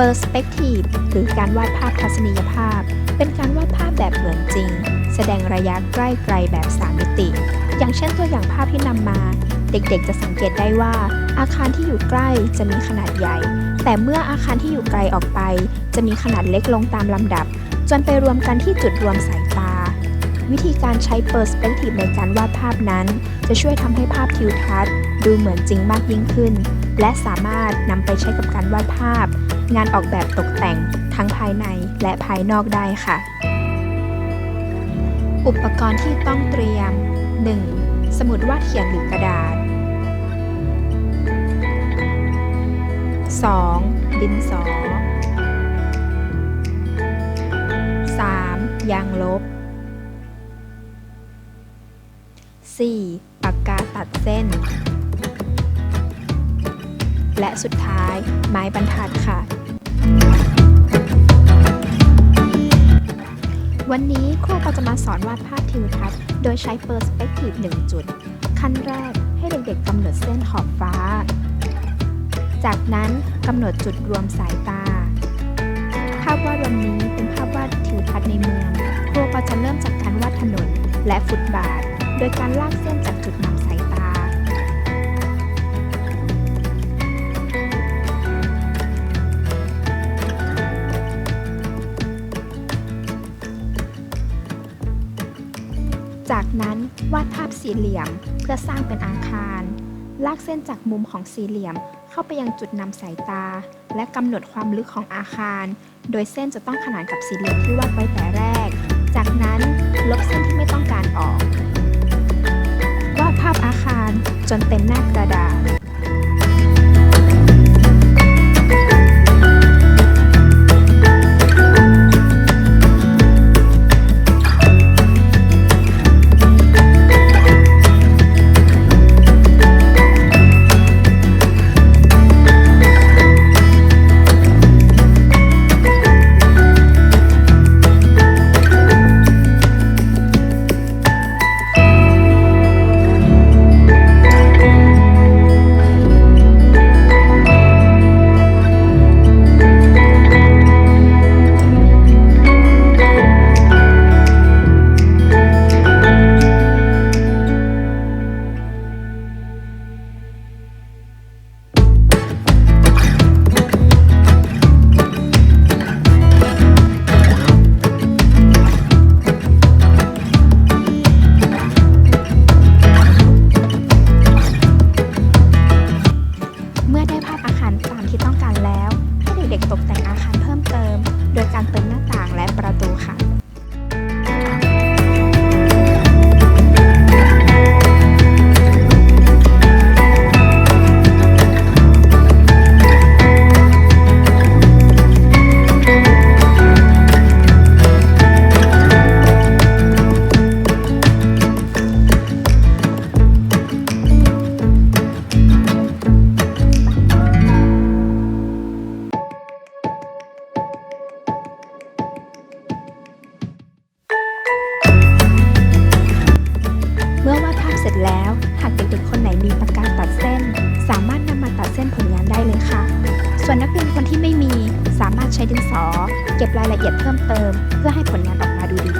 Perspective หรือการวาดภาพทัศนียภาพ เป็นการวาดภาพแบบเหมือนจริง แสดงระยะใกล้ไกลแบบ 3 มิติ อย่างเช่นตัวอย่างภาพที่นำมา เด็กๆ จะสังเกตได้ว่า อาคารที่อยู่ใกล้จะมีขนาดใหญ่ แต่เมื่ออาคารที่อยู่ไกลออกไป จะมีขนาดเล็กลงตามลำดับ จนไปรวมกันที่จุดรวมสายตา วิธีการใช้ Perspective ในการวาดภาพนั้น จะช่วยทำให้ภาพทิวทัศน์ ดูเหมือนจริงมากยิ่งขึ้น และสามารถนำไปใช้กับการวาดภาพ งานออกแบบตกแต่งทั้งภายในและภายนอกได้ค่ะ อุปกรณ์ที่ต้องเตรียม 1. สมุดวาดเขียนหรือกระดาษ 2. ดินสอ 3. ยางลบ 4. ตัดเส้น และสุดท้ายไม้บรรทัดค่ะ วันนี้ครูก็จะมาสอนวาดภาพทิวทัศน์ โดยใช้ Perspective 1จุด ขั้นแรกให้เด็กๆกำหนดเส้นขอบฟ้า จากนั้นกำหนดจุดรวมสายตา ภาพวาดวันนี้เป็นภาพวาดทิวทัศน์ในเมืองครูก็จะเริ่มจากการวาดถนนและฟุตบาท โดยการลากเส้นจาก จากนั้นวาดภาพสี่เหลี่ยมเพื่อสร้างเป็นอาคาร ลากเส้นจากมุมของสี่เหลี่ยมเข้าไปยังจุดนำสายตา และกำหนดความลึกของอาคาร โดยเส้นจะต้องขนานกับสี่เหลี่ยมที่วาดไว้แต่แรก จากนั้นลบเส้นที่ไม่ต้องการออก วาดภาพอาคารจนเต็มหน้ากระดาษารตามที่ต้องการแล้ว ให้เด็กๆตกแต่งอาคารเพิ่มเติม โดยการเติมหน้าต่างและประตูค่ะ ส เก็บรายละเอียดเพิ่มเติม เพื่อให้ผลงานออกมาดูดี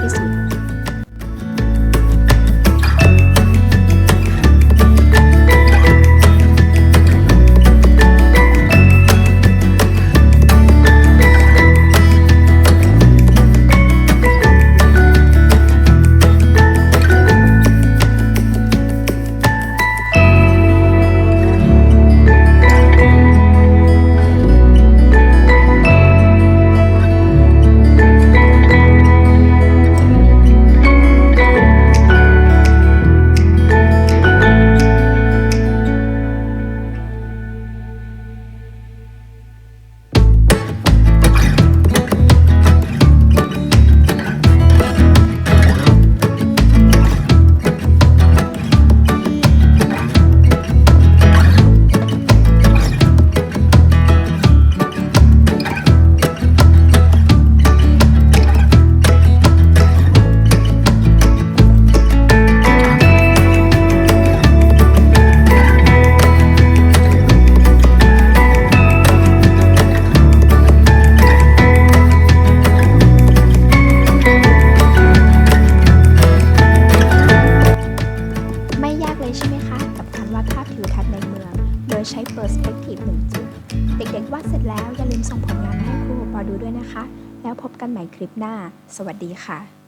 ที่สุด Perspective 1จุด เด็กๆวาดเสร็จแล้วอย่าลืมส่งผลงานมาให้ครูปอดูด้วยนะคะ แล้วพบกันใหม่คลิปหน้า สวัสดีค่ะ